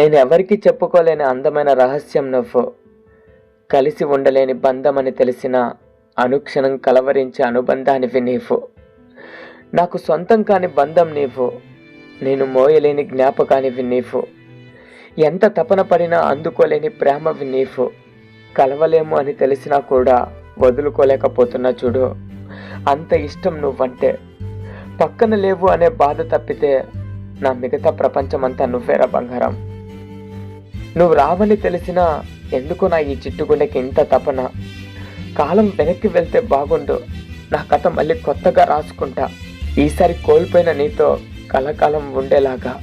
నేను ఎవరికి చెప్పుకోలేని అందమైన రహస్యం నువ్వు. కలిసి ఉండలేని బంధమని తెలిసిన అనుక్షణం కలవరించే అనుబంధానివి నీవు. నాకు సొంతం కాని బంధం నీవు. నేను మోయలేని జ్ఞాపకానివి నీవు. ఎంత తపన పడినా అందుకోలేని ప్రేమవి నీవు. కలవలేము అని తెలిసినా కూడా వదులుకోలేకపోతున్నా చూడు. అంత ఇష్టం నువ్వంటే. పక్కన లేవు అనే బాధ తప్పితే నా మిగతా ప్రపంచమంతా నువ్వేరా బంగారం? నువ్వు రావని తెలిసినా ఎందుకు నా ఈ చిట్టుగుండెకి ఇంత తపన? కాలం వెనక్కి వెళ్తే బాగుండు. నా కథ మళ్ళీ కొత్తగా రాసుకుంటా. ఈసారి కోల్పోయిన నీతో కలకాలం ఉండేలాగా.